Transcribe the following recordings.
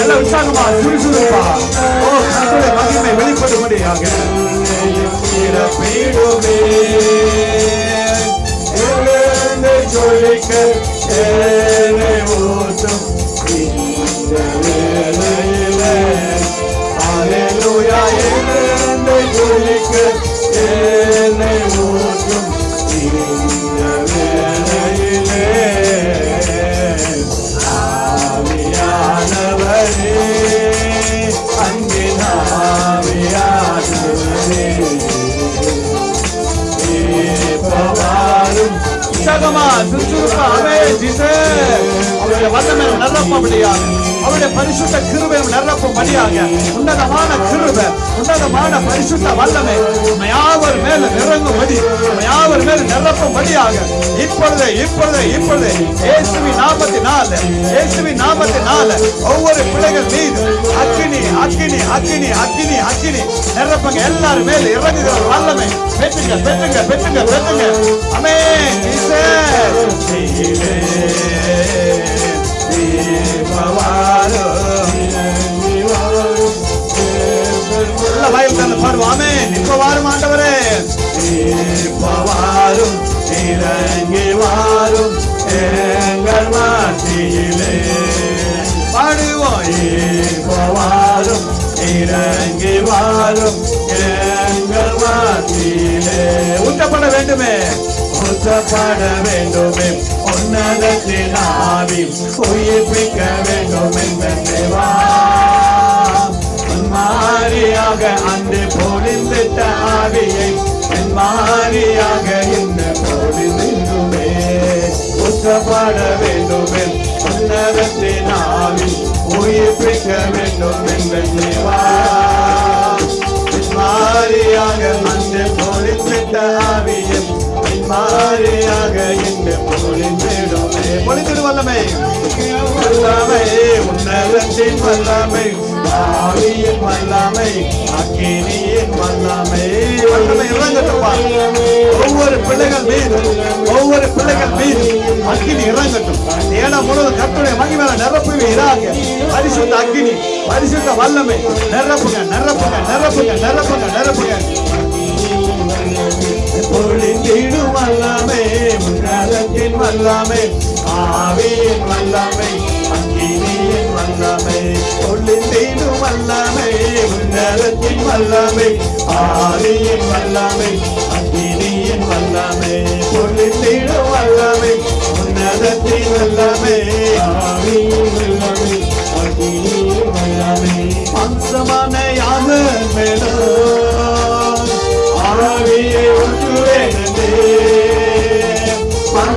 எல்லாம் உற்சாகமா சுறுசுறுப்பா. ஓ கர்த்தருடைய மகிமை வெளிப்படும்படியாக. இறப்பிடுமே எழுந்து இந்த வேளையிலே அல்லேலூயா அவருடைய வல்லமை நல்லப்படியாக அவருடைய பரிசுத்த கிருபையும் கிருபை நிரப்பும்படியாக உன்னதமான கிருபை உன்னதமான பரிசுத்த வல்லமை யாவர் மேல நிறங்கும்படி யாவர் மேல நிரப்பும் வழியாக இப்பொழுது இப்பொழுது இப்பொழுது ஏசுவி நாற்பத்தி நாலு நாமத்தினால நாற்பத்தி நாலு ஒவ்வொரு பிள்ளைகள் மீது அக்கினி அக்கினி அக்கினி அக்கினி அக்கினி நிரப்புங்க. எல்லாரும் மேல இறங்குகிற வல்லமை. பெற்றுங்க பெற்றுங்க பெற்றுங்க பெற்றுங்க. அமே ஜீசஸ் வாயில் தந்து பாடுவோம். ஆமே இப்ப வாரும் ஆண்டவரே இப்பவாரும் இறங்கி வாரும் எங்கள் மாட்டியிலே பாடுவோம் இப்பவாரும் இறங்கி வாரும் எங்கள் மாட்டியிலே ஊற்றப்பட வேண்டுமே. ஊற்றப்பட வேண்டுமே. உன்னதத்தின் ஆவி உயிர்ப்பிக்க வேண்டும் என்ற தேவா. மாறியாக அன்று பொழிந்திட்ட ஆவியை என் மாறியாக என்ன பொழிந்துமே ஊற்றப்பட வேண்டுமே உன்னதத்தின் ஆவி உயிர்ப்பிக்க வேண்டும் என்ற தேவா. மாறியாக அன்று பொழிந்திட்ட ஆவியை மாறியாக இந்த பொழிந்திடுமே. பொழிந்திடு வல்லமை. வல்லமை உன்னதத்தின் வல்லமை. ஆவியின் வல்லமை அக்கினியின் வல்லமை. வல்லமை இறங்கட்டுப்பா ஒவ்வொரு பிள்ளைகள் மீது ஒவ்வொரு பிள்ளைகள் மீது அக்கினி இறங்கட்டும் ஏன்னா முழுவதும் கத்துடைய மகிமையில நிரப்புவீராக பரிசுத்த அக்கினி பரிசுத்த வல்லமை. நிரப்புங்க நிரப்புங்க நிரப்புங்க நிரப்புங்க நிரப்புங்க. வல்லமை ஆவியின் வல்லமை அக்கினியின் வல்லமை பொழிந்திடும் வல்லமை உன்னதத்தின் வல்லமை ஆவியின் வல்லமை அக்கினியின் வல்லமை பொழிந்திடும் வல்லமை உன்னதத்தின் வல்லமை ஆவியின் வல்லமை அக்கினியின் வல்லமை. அம்சமான யாக மேலும் ஆவியை ஒன்றுவேன்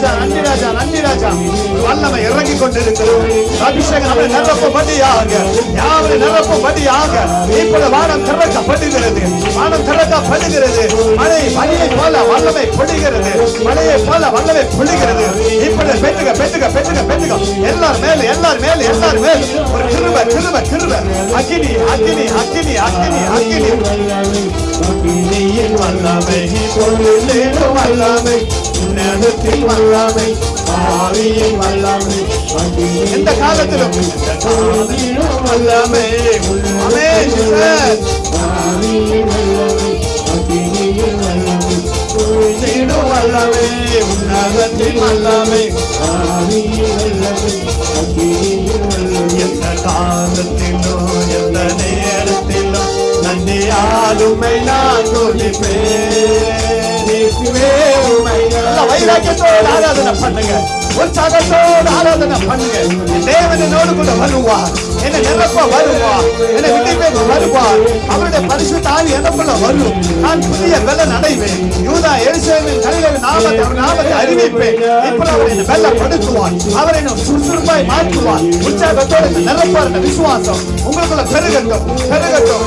ராஜா நன்றி ராஜா நன்றி ராஜா. வல்லமை இறங்கி கொண்டிருக்கிறோம் அபிஷேகம் நம்மை நிரப்பபடியாக யாவரை நிரப்பபடியாக இப்பொழுது வானம் திறக்கப்படுகிறது வானம் திறக்கப்படுகிறது மழை மழையை போல வல்லமை பொழிகிறது. மழையை போல வல்லமை பொழிகிறது. பெற்றுக பெற்றுக பெற்றுக பெற்றுக எல்லார் மேல எல்லார் மேல எல்லார் மேல. ஒரு கிருப கிருப கிருப. அக்கினி அக்கினி அக்கினி அக்கினி அக்கினி. வல்லமை பொருளிடும் வல்லமை உன்னதத்தில் வல்லமை ஆவியின் வல்லமை எந்த காலத்திலும். ஆவியின் வல்லமை வல்லமை வல்லமை ஆவியின் வல்லமை அக்கினியின் வல்லமை எந்த காலத்திலும் எந்த நன்றியாலுமை நான் வைராக்கியத்தோடு ஆராதனை பண்ணுங்க. உற்சாகத்தோடு ஆராதனை பண்ணுங்க. என் தேவன் என்னோடு கூட வருவா என்ன நிரப்ப வருவா என்ன விட்டு வருவார். அவருடைய பரிசுத்த ஆவி எனக்குள்ள வரும். நான் புதிய வெள்ளன் நடைவேன் யூதா எருசலேமின் கலிகளின் நாமத்தை அவர் நாமத்தை அறிவிப்பேன். இப்போ அவர் என்னை வெள்ளப்படுத்துவார் அவர் என்னை சுறுசுறுப்பாய் மாற்றுவான் உற்சாகத்தோடு என்னை நிரப்பார் என்ற விசுவாசம் உங்களுக்குள்ள பெருகட்டும். பெருகட்டும்.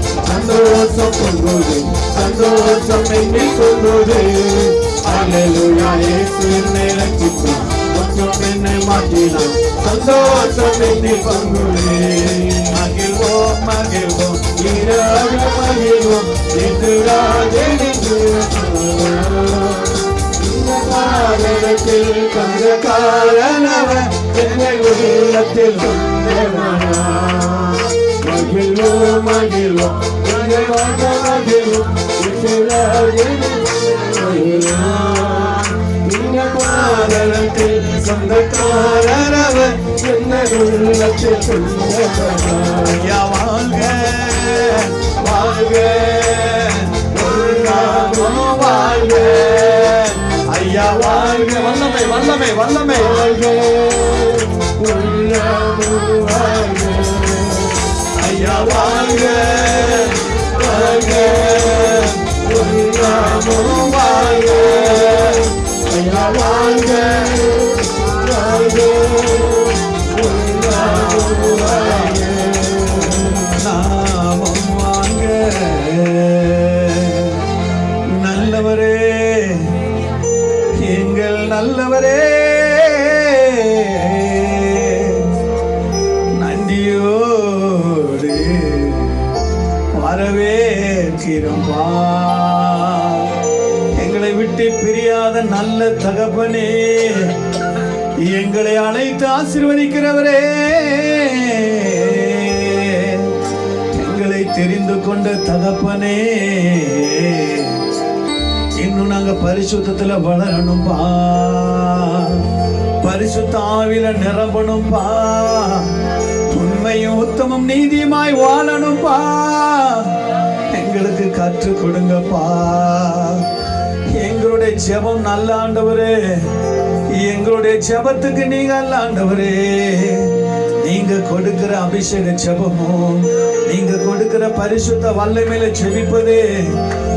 சந்தோஷம் பொங்குது சந்தோஷம் என்னை கொள்ளுது அல்லேலூயா இயேசு என்னை ரட்சித்தார் மற்றும் என்னை மாற்றினார் சந்தோஷம் என்னை பொங்குது மகிழ்வோம் மகிழ்வோம் ஈராக மகிழ்வோம் என்று ராஜனின்று இந்த காரணத்தில் கந்த காரணவன் என்னை உள்ளத்தில் கொண்டவனா மகிழ்வோம் மகிழ்வோம் மகிழ்வாக ஐயா வாழ்க வாழ்க வாழ்க ஐயா வாழ்க வல்லமை வல்லமை வல்லமை வாழ்க ஐயா வாழ்க வரவேற்கிறோம்பா எங்களை விட்டு பிரியாத நல்ல தகப்பனே எங்களை அழைத்து ஆசிர்வதிக்கிறவரே. எங்களை தெரிந்து கொண்ட தகப்பனே இன்னும் நாங்க பரிசுத்தத்துல வளரணும்பா. பரிசுத்த ஆவில நிரம்பணும்பா. உண்மையும் உத்தமம் நீதியுமாய் வாழணும்பா. எங்களுக்கு கற்றுக் கொடுங்கப்பா. எங்களுடைய ஜெபம் நல்ல ஆண்டவரே. எங்களுடைய ஜெபத்துக்கு நீங்க அல்ல ஆண்டவரே. நீங்க கொடுக்கிற அபிஷேக ஜெபமும் நீங்க கொடுக்கிற பரிசுத்த வல்லமையில ஜெபிப்பதே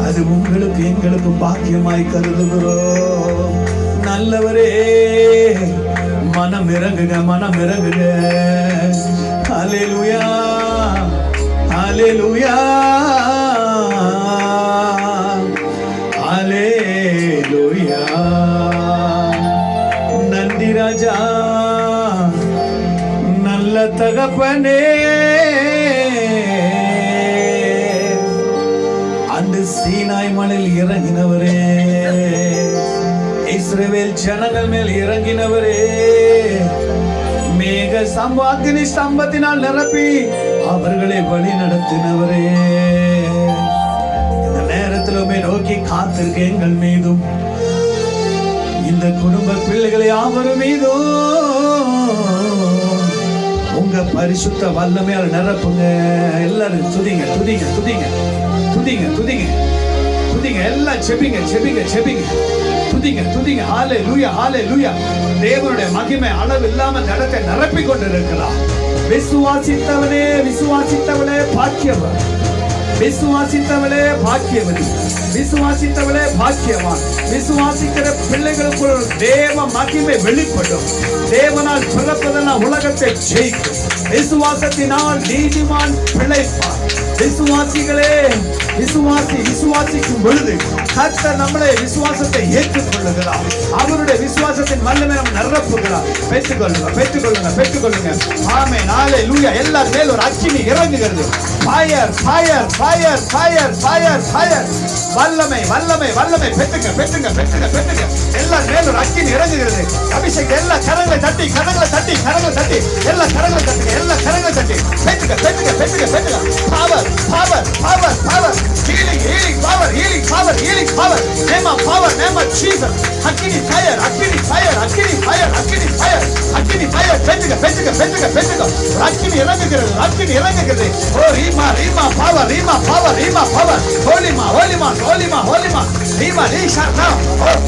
அது உங்களுக்கு எங்களுக்கு பாக்கியமாய் கருதுகிறோம். நல்லவரே மனம் இறங்குங்க மனம் இறங்குங்க லுயா அலே லுயா தகப்பனே. அந்த சீனாய் மலையில் இறங்கினவரே. இஸ்ரேவேல் ஜனங்கள் மேல் இறங்கினவரே. மேக சம்பாத்தினி ஸ்தம்பத்தினால் நிரப்பி அவர்களை வழி நடத்தினவரே. இந்த நேரத்திலுமே நோக்கி காத்திருக்க எங்கள் மீதும். இந்த குடும்ப பிள்ளைகளை யாவரும் மீதும். உங்க பரிசுத்த வல்லமையால் நிரப்புங்க. எல்லாரும் துதிங்க துதிங்க துதிங்க துதிங்க துதிங்க துதிங்க. எல்லாம் செபிங்க செபிங்க செபிங்க துதிங்க துதிங்க. ஹாலே லூயா ஹாலே லூயா தேவனுடைய மகிமை அளவு இல்லாம இந்த இடத்தை கொண்டு கொண்டிருக்கிறார். விசுவாசித்தவனே விசுவாசித்தவனே பாக்கியவன். விசுவாசித்தவளே பாக்கியவதி. விசுவாசித்தவளே பாக்கியவான். விசுவாசிக்கிற பிள்ளைகளுக்குள் தேவ மகிமை வெளிப்படும். தேவனால் பிறப்பதெல்லாம் உலகத்தை ஜெயிக்கும். விசுவாசத்தினால் நீதிமான் பிழைப்பான். விசுவாசிகளே விசுவாசி விசுவாசிக்கும் பொழுது கர்த்தர் நம்முடைய விசுவாசத்தை ஏற்றுக்கொள்ளுகிறார். அவருடைய விசுவாசத்தின் வல்லமை நம்ம நிரப்புகிறார் பெற்றுக்கொள்ளுங்க பெற்றுக்கொள்ளுங்க பெற்றுக்கொள்ளுங்க. ஆமை நாளை லூயா எல்லா மேல் ஒரு அச்சினி இறங்குகிறது. Fire fire fire fire fire fire வல்லமை வல்லமை வல்லமை. பெற்றுங்க பெற்றுங்க பெற்றுங்க பெற்றுங்க இறங்குகிறது. அபிஷேக் எல்லா கரங்களை தட்டி கரங்களை தட்டி கரங்களை தட்டி எல்லா கரங்களை தட்டுங்க எல்லா கரங்களை தட்டி. பெற்றுங்க பெற்றுங்க பெற்றுங்க பெற்றுங்க power power power power healing healing power healing power healing power name of power name of Jesus அக்கினி ஃபயர் அக்கினி ஃபயர் அக்கினி ஃபயர் அக்கினி ஃபயர் அக்கினி ஃபயர் பெற்றுங்க பெற்றுங்க பெற்றுங்க பெற்றுங்க அக்கினி இறங்குகிறது அக்கினி இறங்குகிறது. ஓ rhema rhema power rhema power rhema power ஹோலிமா ஹோலிமா ஹோலிமா ஹோலிமா நீமாடி சாத்தா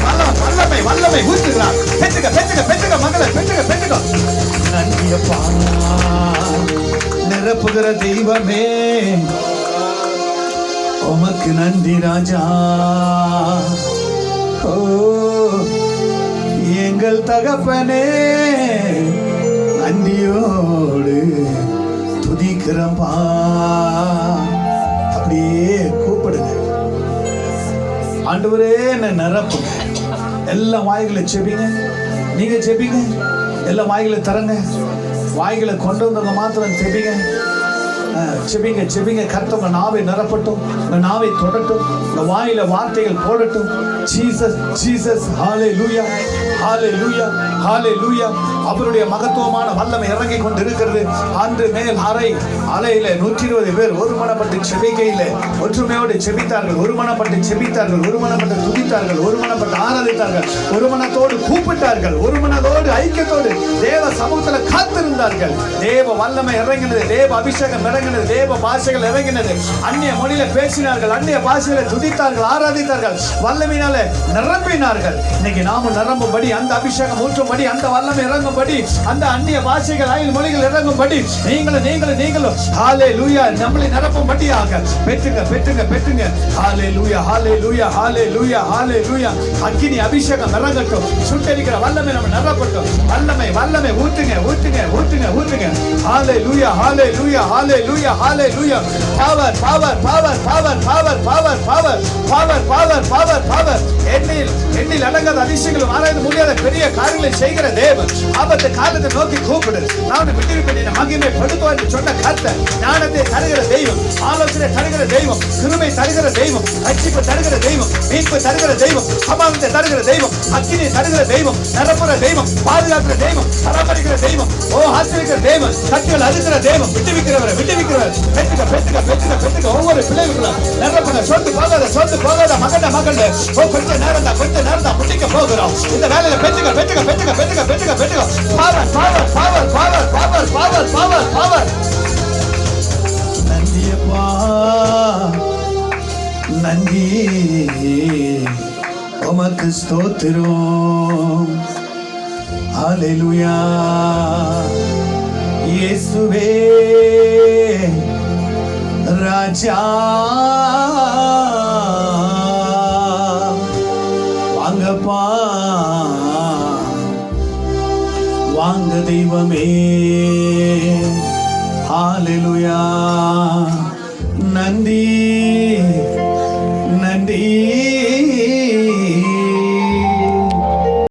வல்லவன் வல்லமை வல்லமை ஊற்றுகிறார். பெற்றுக பெற்றுக பெற்றுக மகளை பெற்றுக பெற்றுக நன்றியப்பா நிரப்புகிற தெய்வமே. உமக்கு நன்றி ராஜா. ஓ எங்கள் தகப்பனே. நன்றியோடு துதிக்கிறப்பா அப்படியே ஆண்டவரே என்ன நிரப்புங்க எல்லா வாய்களை செபிங்க நீங்க செபிங்க எல்லா வாய்களை தரங்க வாய்களை கொண்டு வந்தவங்க மாத்திரம் செபிங்க செபிங்க செபிங்க கர்த்தர் நாவை நிரப்பட்டும். உங்க நாவை தொடட்டும். உங்க வாயில வார்த்தைகள் போடட்டும். ஜீசஸ் ஜீசஸ் ஹாலே லூயா ஹாலே லூயா ஹாலே லூயா அவருடைய மகத்துவமான வல்லமை இறங்கி கொண்டு இருக்கிறது அன்று மேல் அறை அலையில நூற்றி இருபது பேர் ஒருமனப்பட்டு செபிக்கையில் ஒற்றுமையோடு செபித்தார்கள். ஒருமனப்பட்டு செபித்தார்கள். ஒருமனப்பட்டு துதித்தார்கள். ஒருமனப்பட்டு ஆராதித்தார்கள். ஒருமனத்தோடு கூப்பிட்டார்கள். ஒருமனதோடு ஐக்கியத்தோடு தேவ சமூகத்துல காத்திருந்தார்கள். தேவ வல்லமை இறங்கினது. தேவ அபிஷேகம் இறங்கினது. தேவ பாஷைகள் இறங்கினது. அந்நிய மொழியில பேசினார்கள். அந்நிய பாஷைகளை துதித்தார்கள். ஆராதித்தார்கள். வல்லமையினால நிரம்பினார்கள் இன்னைக்கு நாமும் நிரம்பும்படி அந்த அபிஷேகம் ஊற்றும்படி அந்த வல்லமை இறங்கும்படி அந்த அந்நிய பாஷைகள் அயல் மொழிகள் இறங்கும்படி நீங்களும் நீங்களும் நீங்களும் ஹாலே லூயா நம்மளை நிரப்பும்படியாக பெற்றுங்க பெற்றுங்க பெற்றுங்க ஹாலே லூயா ஹாலே லூயா ஹாலே லூயா ஹாலே லூயா அக்கினி அபிஷேகம் இறங்கட்டும் சுட்டரிக்கிற வல்லமை நம்ம நிரப்பட்டும் வல்லமை வல்லமை ஊத்துங்க ஊற்றுங்க ஊற்றுங்க ஊத்துங்க ஹாலே லூயா ஹாலே லூயா hallelujah hallelujah power power power power power power power power power power power Edil. எண்ணில் அடங்காத அதிசயங்களும் ஆராய்ந்து முடியாத பெரிய காரியங்களை செய்கிற தேவன். ஆபத்து காலத்தை நோக்கி கூப்பிடு. நான் விட்டிருப்பேன் என் மகிமை படுத்துவா என்று சொன்ன கர்த்த ஞானத்தை தருகிற தெய்வம் ஆலோசனை தருகிற தெய்வம் கிருமை தருகிற தெய்வம் ரட்சிப்பு தருகிற தெய்வம் மீட்பு தருகிற தெய்வம் சமாதத்தை தருகிற தெய்வம் அக்கினி தருகிற தெய்வம் நிரப்புற தெய்வம் பாதுகாக்கிற தெய்வம் பராமரிக்கிற தெய்வம் ஓ ஆசிரிக்கிற தெய்வம் கட்டிகள் அறுக்கிற தெய்வம் விட்டுவிக்கிறவரை விட்டுவிக்கிறவர். பெற்றுக்க பெற்றுக்க பெற்றுக்க பெற்றுக்க. ஒவ்வொரு பிள்ளைகளும் நிரப்புற சொத்து போகாத சொத்து போகாத மகண்ட மகண்ட. ஓ கொஞ்ச நேரம் தான் கொஞ்ச நேரத்தை பிடிக்க போகிறோம் இந்த வேலையில பெற்றுக்க பெற்றுக்க பெற்றுக்க பெற்றுக்க பெற்றுக்க பெற்றுக்க. Power power power power power power power power நன்றியப்பா நன்றி உமக்கு ஸ்தோத்திரம். ஹalleluya. இயேசுவே ராஜா. ദൈവമേ ഹാലലുയാ